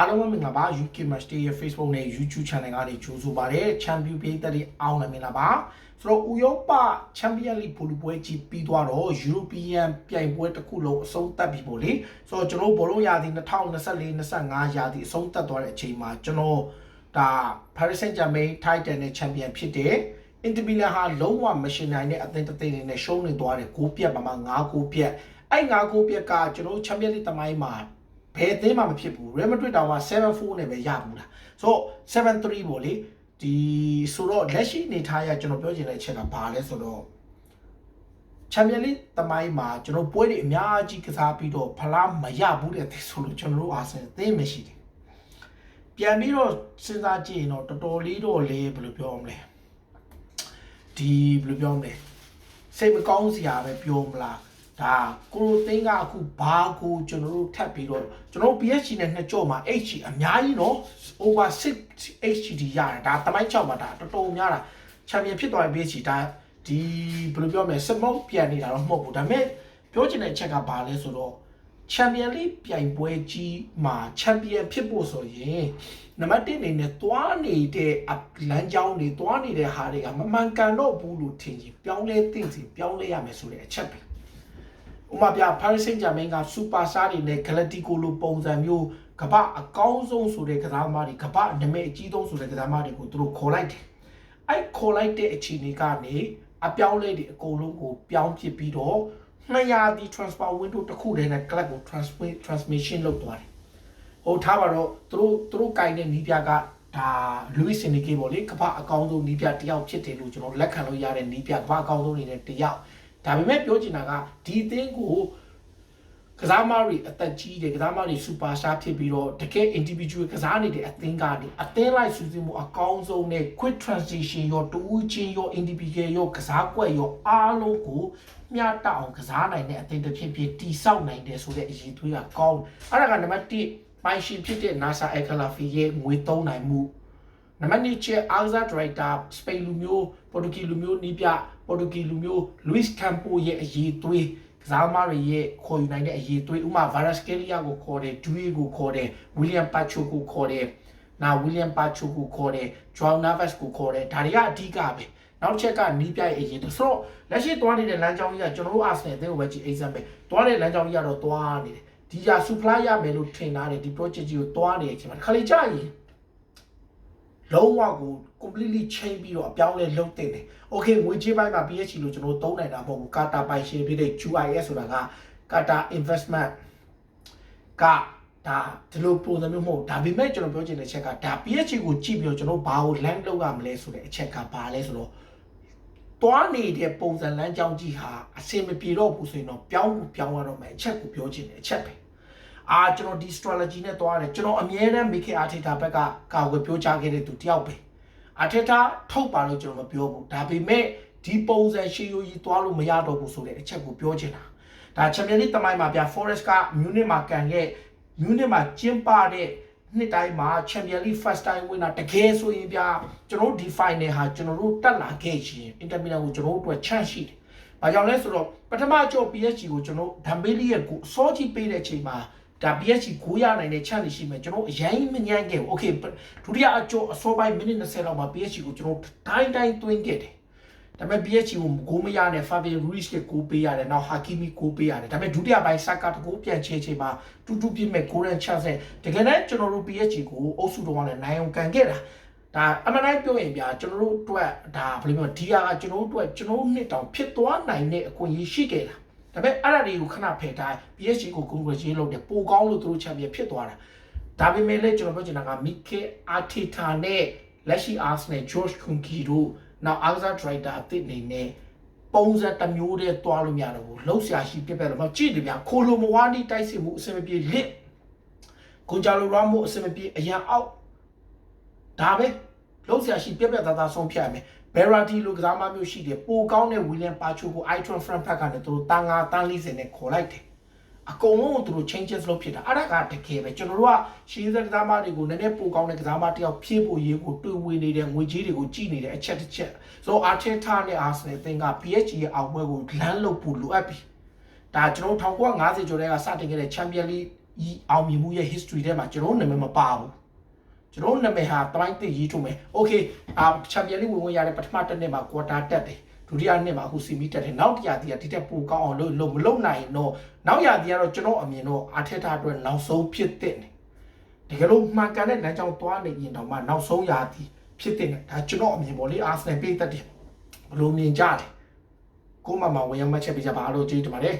အားလုံးပဲမင်္ဂလာပါ UK Match Day ရဲ့ Facebook နဲ့ YouTube Channel ကနေကြိုဆိုပါရစေ။ Champion ပြည်သက်တွေအားလုံးမင်္ဂလာပါ။ဆိုတော့ဥရောပ Champion League ဘူလူပွဲကြီးပြီးသွားတော့ European ပြိုင်ပွဲတစ်ခုလုံးအဆုံးသတ်ပြီပေါ့လေ။ဆိုတော့ကျွန်တော်ဘောလုံးရာသီ2024-25ရာသီအဆုံးသတ်သွားတဲ့အချိန်မှာကျွန်တော်ဒါ Paris Saint-Germain Titan နဲ့ Champion ဖြစ်တဲ့ Inter Milan ဟာလုံးဝမရှင်နိုင်တဲ့အသင်းတစ်သင်းနေနဲ့ရှုံးနေသွားတယ်ဂိုးပြတ်ပါမှ9ဂိုးပြတ်အဲ့9ဂိုးပြတ်ကကျွန်တော် Champion League တမိုင်းမှာ ဘယ်အသင်းမှမဖြစ်ဘူး Real Madrid တောင်မှ7-4နဲ့ပဲရဘူးလားဆိုတော့7-3ပေါ့လေဒီဆိုတော့လက်ရှိအနေထားရကျွန်တော်ပြောချင်တဲ့အချက်ကဘာလဲဆိုတော့ချန်ပီယံလိတမိုင်းမှာကျွန်တော်ပွဲတွေအများကြီးကစားပြီးတော့ဖလားမရဘူးတဲ့သိဆိုလို့ကျွန်တော်တို့အာဆင်အသင်းမရှိတယ်ပြန်ပြီးတော့စဉ်းစားကြည့်ရင်တော့တော်တော်လေးတော့လေဘယ်လိုပြောမလဲဒီဘယ်လိုပြောမလဲစိတ်မကောင်းစရာပဲပြောမလား ဒါကိုရိုသိန်းကအခုဘာကိုကျွန်တော်တို့ထပ်ပြီးတော့ကျွန်တော် PSG နဲ့နှစ်ကြော့မှာ HG အများကြီးနော် over 6 HGD ရတယ်ဒါတမိုင်း6မှာဒါတော်တော်များတာချန်ပီယံဖြစ်သွားပြီ PSG ဒါဒီဘယ်လိုပြောမလဲစမောက်ပြန်နေတာတော့မဟုတ်ဘူးဒါပေမဲ့ပြောချင်တဲ့အချက်ကဘာလဲဆိုတော့ချန်ပီယံလိပြိုင်ပွဲကြီးမှာချန်ပီယံဖြစ်ဖို့ဆိုရင်နံပါတ်1အနေနဲ့သွားနေတဲ့လမ်းကြောင်းတွေသွားနေတဲ့ဟာတွေကမမှန်ကန်တော့ဘူးလို့ထင်ရင်ပြောင်းလဲသင့်စီပြောင်းလဲရမယ်ဆိုတဲ့အချက်ပဲ ဥပမာပြ Paris Saint-Germain ကစူပါစတာတွေနဲ့ Galactico လိုပုံစံမျိုးကမ္ဘာအကောင်းဆုံးဆိုတဲ့ကစားသမားတွေကမ္ဘာနာမည်အကြီးဆုံးဆိုတဲ့ကစားသမားတွေကိုသူတို့ခေါ်လိုက်တယ်။အဲ့ခေါ်လိုက်တဲ့အခြေအနေကနေအပြောင်းလဲတွေအကုန်လုံးကိုပြောင်းပစ်ပြီးတော့200ဒီ transfer window တစ်ခုတည်းနဲ့ club ကို transmit transmission လုပ်သွားတယ်။ဟိုထားပါတော့သူတို့သူတို့ကင်တဲ့နီးပြကဒါ Louis Enrique ပေါ့လေကမ္ဘာအကောင်းဆုံးနီးပြတစ်ယောက်ဖြစ်တယ်လို့ကျွန်တော်လက်ခံလို့ရတဲ့နီးပြကမ္ဘာအကောင်းဆုံးနေတဲ့တစ်ယောက် ဒါပေမဲ့ပြောချင်တာကဒီအသင်းကိုကစားမတွေအသက်ကြီးတယ်ကစားမတွေစူပါစတာဖြစ်ပြီးတော့တကယ် individual ကစားနေတဲ့အသင်းကနေအသင်းလိုက်စူးစီးမှုအကောင်းဆုံးနဲ့ quick transition ရောတူးချင်းရော individual ရောကစားကွက်ရောအားလုံးကိုမျှတအောင်ကစားနိုင်တဲ့အသင်းတစ်ဖြစ်ဖြစ်တိဆောက်နိုင်တယ်ဆိုတဲ့အရေးသွေးကကောင်းအဲ့ဒါကနံပါတ်1ပိုင်ရှင်ဖြစ်တဲ့ NASA Ekalafi ရဲ့ငွေသုံးနိုင်မှု နံပါတ်2ချက်အာဇာဒရိုက်တာစပိန်လူမျိုးပေါ်တူဂီလူမျိုးနီးပြပေါ်တူဂီလူမျိုးလူးစ်ကမ်ပိုရဲ့အရေးသွေးကစားသမားတွေရဲ့ခေါ်ယူနိုင်တဲ့အရေးသွေးဥမာဗာရက်စကယ်လီယာကိုခေါ်တယ်ဒူးရီကိုခေါ်တယ်ဝီလျံပါချိုကိုခေါ်တယ်နာဝီလျံပါချိုကိုခေါ်တယ်ဂျွန်နာဗက်စ်ကိုခေါ်တယ်ဒါတွေကအဓိကပဲနောက်ချက်ကနီးပြရဲ့အရေးသွေးဆိုတော့လက်ရှိသွားနေတဲ့လမ်းကြောင်းကြီးကကျွန်တော်တို့အာဆင်နယ်အသင်းကိုပဲကြည့် example သွားတဲ့လမ်းကြောင်းကြီးကတော့သွားနေတယ်ဒီက supply ရမယ်လို့ထင်ထားတယ်ဒီ project ကြီးကိုသွားနေတဲ့အချိန်မှာခါလေကြာရင် လုံးဝကို completely change ပြီးတော့အပြောင်းလဲလုပ်တင်တယ်။ Okay ငွေကြေးပိုင်းမှာ PHC လို့ကျွန်တော်သုံးနိုင်တာမဟုတ်ဘူး။ Qatar ပိုင်ရှင်ဖြစ်တဲ့ QIS ဆိုတာက Qatar Investment ကဒါဒီလိုပုံစံမျိုးမဟုတ်ဒါပေမဲ့ကျွန်တော်ပြောချင်တဲ့ချက်ကဒါ PHC ကိုကြည့်ပြီးတော့ကျွန်တော်ဘာကို land လုပ်ရမလဲဆိုတဲ့အချက်ကဘာလဲဆိုတော့တွားနေတဲ့ပုံစံလမ်းကြောင်းကြီးဟာအဆင်မပြေတော့ဘူးဆိုရင်တော့ပြောင်းဖို့ပြောင်းရတော့မယ်အချက်ကိုပြောချင်တယ်အချက်ပဲ။ အာကျွန်တော်ဒီ strategy နဲ့တွားတယ်ကျွန်တော်အမြဲတမ်းမိခေအာထေတာဘက်ကကာကွယ်ပြောချခဲ့တဲ့သူတယောက်ပဲ။အာထေတာထုတ်ပါလို့ကျွန်တော်မပြောဘူး။ဒါပေမဲ့ဒီပုံစံရှေးရိုးကြီးတွားလို့မရတော့ဘူးဆိုတဲ့အချက်ကိုပြောချင်တာ။ဒါချန်ပီယံလိတမိုင်းမှာပြ Forest က Munich မှာကန်ခဲ့ Munich မှာကျင်းပတဲ့နှစ်တိုင်းမှာ Champions League first time winner တကယ်ဆိုရင်ဗျာကျွန်တော်တို့ဒီ final ဟာကျွန်တော်တို့တက်လာခဲ့ရင် Inter Milan ကိုကျွန်တော်တို့အတွက် chance ရှိတယ်။ဘာကြောင့်လဲဆိုတော့ပထမကြော PSG ကိုကျွန်တော်ဒမ်ဘေလီရဲ့ကိုအစောကြီးပေးတဲ့အချိန်မှာ ဒါ PSG ကိုရနိုင်တဲ့ chance ရှိမယ်ကျွန်တော်အရင်မညံ့ခဲ့ဘူး။ Okay ဒုတိယအကျော်အစောပိုင်းမိနစ်20လောက်မှာ PSG ကိုကျွန်တော်တိုင်းတိုင်းသွင်းခဲ့တယ်။ဒါပေမဲ့ PSG ကိုဂိုးမရနဲ့ Fabian Ruiz ကကိုပေးရတယ်နောက် Hakimi ကိုပေးရတယ်ဒါပေမဲ့ဒုတိယပိုင်း Saka တကိုးပြန်ချေချိန်မှာတူတူပြစ်မဲ့ Golden Chance နဲ့တကယ်တမ်းကျွန်တော်တို့ PSG ကိုအုပ်စုတော်ကလည်းနိုင်အောင်ကန်ခဲ့တာဒါအမှန်တိုင်းပြောရင်ဗျာကျွန်တော်တို့အတွက်ဒါဘယ်လိုပြောဒီဟာကကျွန်တော်တို့အတွက်ကျွန်တော်တို့နှစ်တောင်ဖြစ်သွားနိုင်တဲ့အခွင့်အရေးရှိခဲ့တာ ဒါပေမဲ့အဲ့ဒါတွေကိုခဏဖယ်ထား PSG ကို congratulate လုပ်တယ်ပိုကောင်းလို့သူတို့ချန်ပီယံဖြစ်သွားတာဒါပေမဲ့လည်းကျွန်တော်ပြောချင်တာက Mikel Arteta နဲ့လက်ရှိ Arsenal George Kuki တို့နောက် Alexander Drider အသစ်နေနဲ့ပုံစံတစ်မျိုးတည်းတွားလို့မရတော့ဘူးလှုပ်ရှားရှိပြက်ပြက်တော့ကြည့်တယ်ဗျာခိုလိုမဝါနီတိုက်စစ်မှုအစင်မပြေလစ်ကွန်ဂျာလိုရာမိုအစင်မပြေအရန်အောက်ဒါပဲ လှုပ်ရှားရှိပြက်ပြက်သားသားဆုံးဖြတ်ရမယ်ဘယ်ရာတီလိုကစားမမျိုးရှိတယ်ပိုကောင်းတဲ့ဝီလျံပါချိုကို Itron Frankfurt ကနေသူတို့တန်ငါတန်40နဲ့ခေါ်လိုက်တယ်အကုန်လုံးကိုသူတို့ changes လုပ်ဖြစ်တာအဲ့ဒါကတကယ်ပဲကျွန်တော်တို့ကရှင်းစကစားမတွေကိုနည်းနည်းပိုကောင်းတဲ့ကစားမတယောက်ဖြည့်ဖို့ရေးကိုတွေ့ဝင်နေတဲ့ငွေကြီးတွေကိုကြည့်နေတဲ့အချက်တစ်ချက်ဆိုတော့ Arteta နဲ့ Arsenal အသင်းက PSG ရဲ့အောက်ပွဲကိုလမ်းလုပ်ဖို့လိုအပ်ပြီဒါကျွန်တော်1950ကျော်တဲ့ကစတင်ခဲ့တဲ့ Champions League ဤအောင်မြင်မှုရဲ့ history ထဲမှာကျွန်တော်နာမည်မပါဘူး ကျွန်တော်နာမည်ဟာတပိုင်းသိရေးထုံးမယ် okay အာချန်ပီယံလိဝင်ဝင်ရတဲ့ပထမတစ်နှစ်မှာ quarter တက်တယ်ဒုတိယနှစ်မှာအခုစီမီတက်တယ်နောက်တစ်ရာသီးကဒီတက်ပိုကောင်းအောင်လုပ်လို့မလုပ်နိုင်တော့နောက်ရာသီကတော့ကျွန်တော်အမြင်တော့အာထက်တာအတွက်နောက်ဆုံးဖြစ်တဲ့တယ်တကယ်လို့မှန်ကန်တဲ့လမ်းကြောင်းသွားနေရင်တော့မှနောက်ဆုံးရာသီဖြစ်တဲ့တယ်ဒါကျွန်တော်အမြင်ပေါ့လေအာဆနယ်ပေးတတ်တယ်ဘယ်လိုမြင်ကြလဲကိုမမဝင်ရမှတ်ချက်ပေးကြပါလို့ကျေးဇူးတင်ပါတယ်